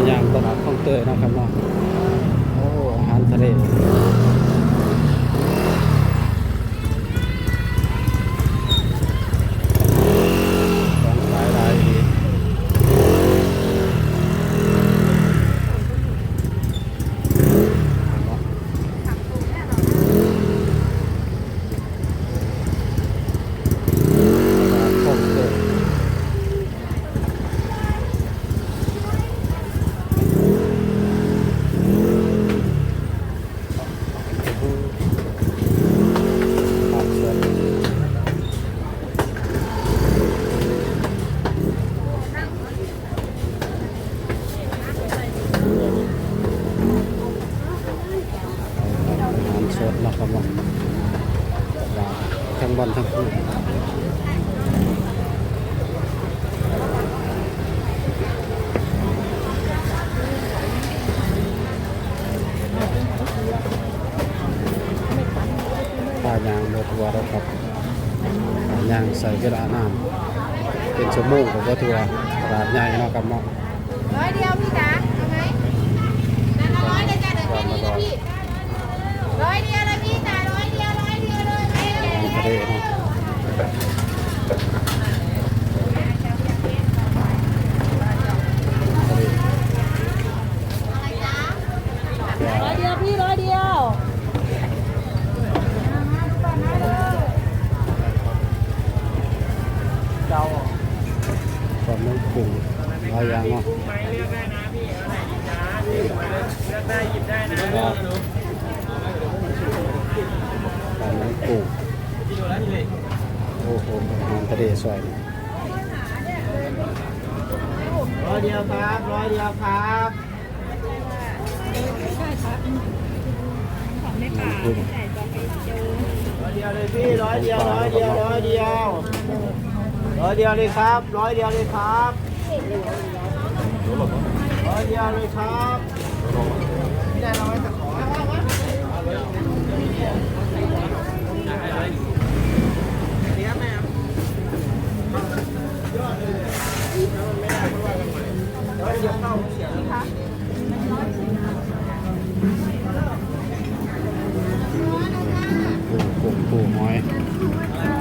ายางตลาดคลองเตยนะครับเนาะโอ้อาหารทะเลของขายหลายดีตลาดคลองเตย ผักสดอาหาร สดนะครับผมทั้งวันทั้งคืนปลายางหมดวัวแล้วครับปลายางใส่เวลาน้ำเป็นชั่วโมงกับวัตถุตลาดใหญ่เนาะครับเนาะร้อยเดียวพี่จ๋าเอาไหมนั่นละร้อยเลยจ้ะเดี๋ยวแค่นี้นะพี่ร้อยเดียวเลยพี่จ๋าร้อยเดียวร้อยเดียวเลยไปเลย อาหารทะเลเนาะทะเล ร้อยเดียวพี่ร้อยเดียว ความไม่ปรุงหลายอย่างเนาะไม้เลือกได้นะพี่เอาไหนดีจ้าเลือกได้หยิบได้นะครับความไม่ปรุงพี่ดูแล้วพี่เลยโอ้โหอาหารทะเลสวยร้อยเดียวครับร้อยเดียวครับน้ำพึ่งร้อยเดียวเลยพี่ร้อยเดียวร้อยเดียวร้อยเดียว ร้อยเดียวเลยครับ ร้อยเดียวเลยครับร้อยเดียวเลยครับพี่ได้เราไว้สักขอเดี๋ยวแม่ปูกุ้งปูหอย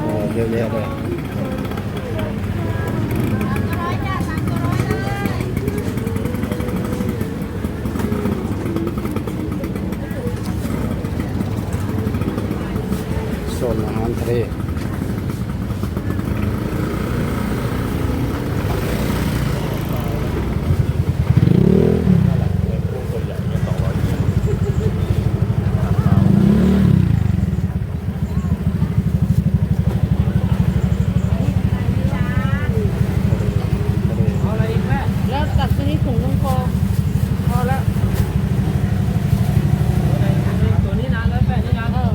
โอ้เยอะแยะเลยโซนอาหารทะเลทะเล เอาอะไรอีกแม่ แล้วตัดชนิดถุงลงคอ พอแล้วตัวนี้นะแล้วแปดนี่นะ เออ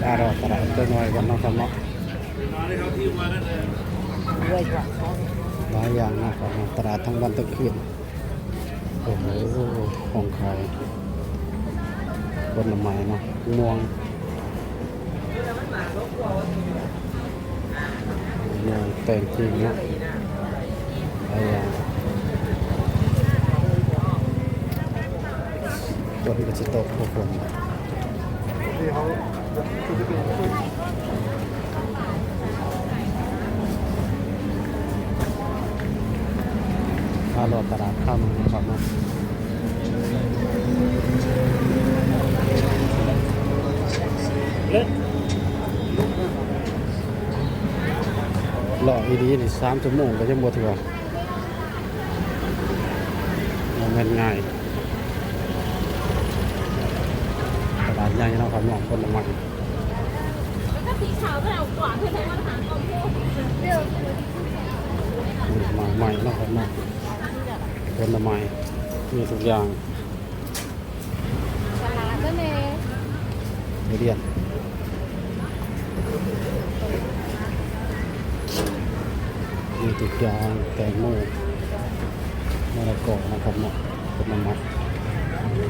ตาเราตลาดตัวน้อยกันนะครับเนาะหลายอย่างนะครับตลาดทั้งวันทั้งคืนโอ้โหของขายผลไม้เนาะม่วงม่วงแตงจริงเนาะหลายอย่างคนก็จะตกพวกผมถ้า รอตลาดค่ำนะครับเนาะเล็กหล่ออีดีนี่สามชั่วโมงก็จะหมดถือว่ามันง่ายตลาดใหญ่เนาะครับเนาะคนละมันแล้วก็สีขาวแบบหวานเพื่อใช้มาตรฐานกองพวกเดี๋ยวมาใหม่เนาะครับเนาะคนละไม้มีทุกอย่างตลาดก็เน่ทุเรียนมีทุกอย่างแตงโมมะละกอนะครับเนาะคนละไม้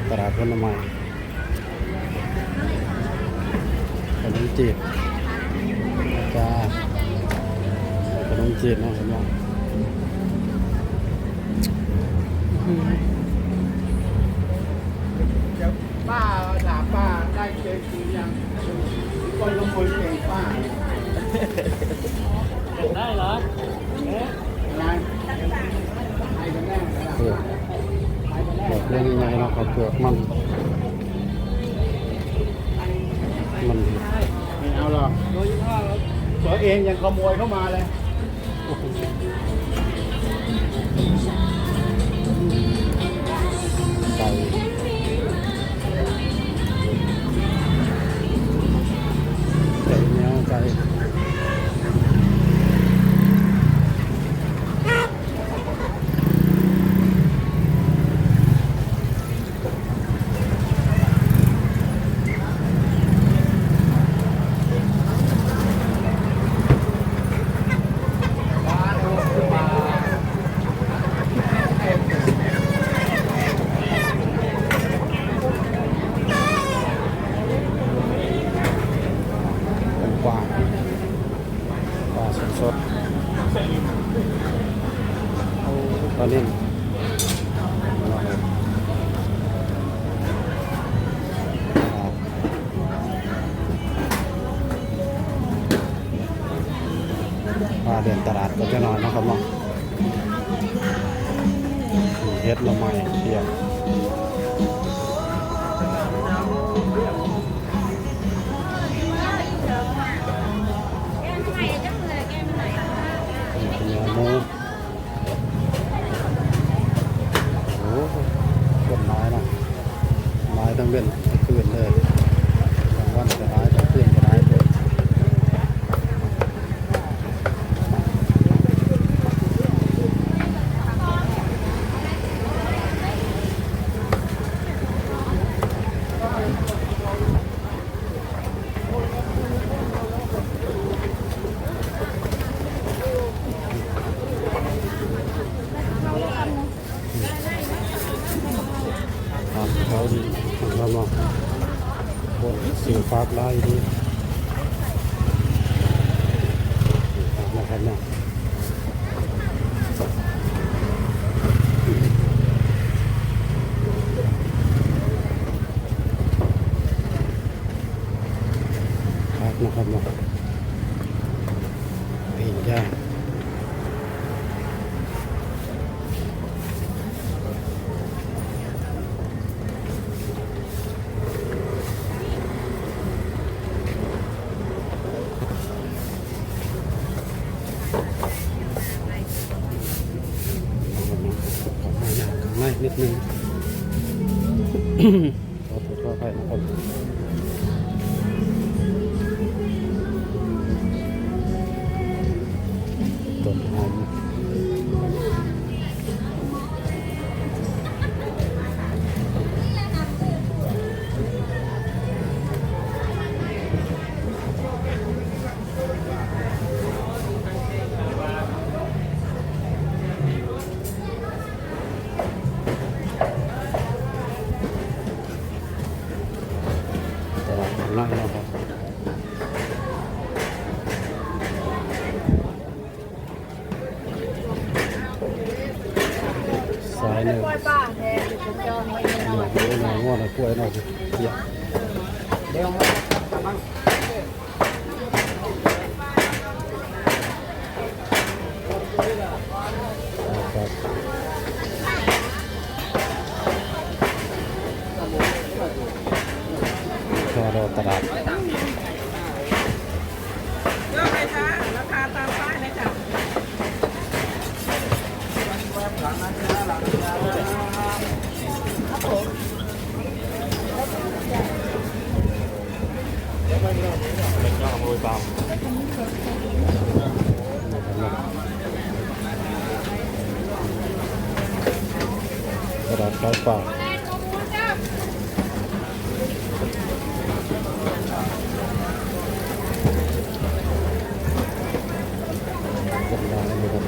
ตลาดคนละไม้ นมจีบจ้านมจีนนะครับเนาะเดี๋ยวป้าถามป้าได้เจอคือยังคนลงคนเก่งป้าได้เหรอเอ๊ะอะไรใครกันแน่เลยล่ะเปลือกเปลือกเรื่องยังไงเนาะครับเปลือกมันมัน ตัวเองยังขโมยเข้ามาเลย ๆปลานิ่มปลาเดินตลาดก็จะนอนนะครับเนาะเฮ็ดละไม้เทียบ ข้ หนึ่งป้าแทนจะจองไว้ในหน่อยหน่อยงอหน่อยกล้วยหน่อยเกี่ยวเดี๋ยวมาจับบ้างครับพอเราตลาด เลือกเลยค่ะราคาตามป้ายเลยค่ะ ตลาดขายปลาคนร้ายนะครับ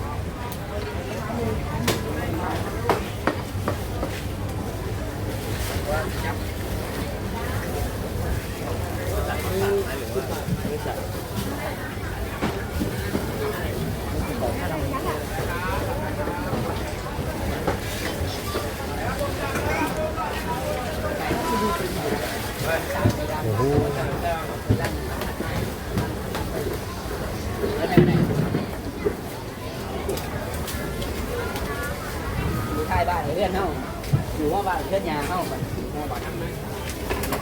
ทำไม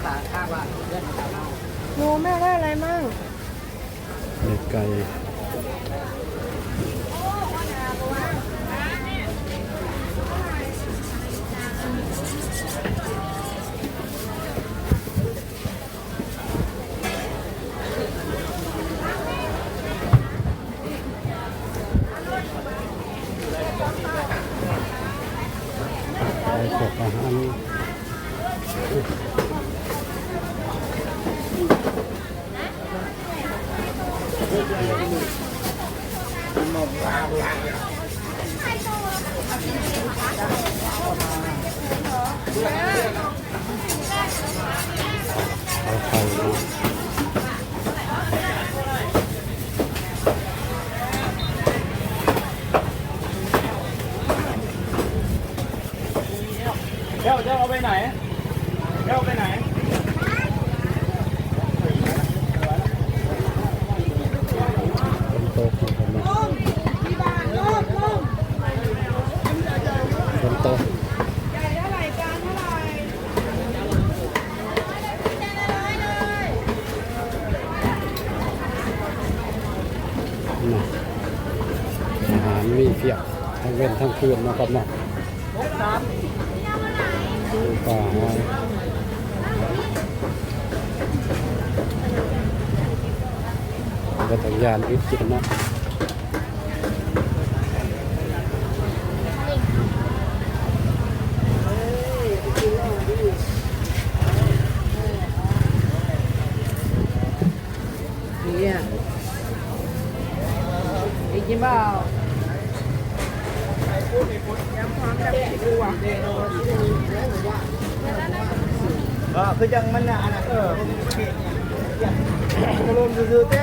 ขาข้างบ้านเพื่อนเฮาหนูแม่ได้อะไรมั่งเนื้อไก่ เอาไข่เนาะ เจ้าเจ้าเอาไปไหนเจ้าเอาไปไหน เป็นโต๊ะของผมเนาะเป็นโต๊ะเนาะ อาหารมีเพียบทั้งเว้นทั้งคืนนะครับเนาะดูป่าหอยก็ต้องยานอึดกินเนาะเนี่ยอี กกินเออคือยังมันน่ะอันน่ะเออมันรมซื้อๆแต่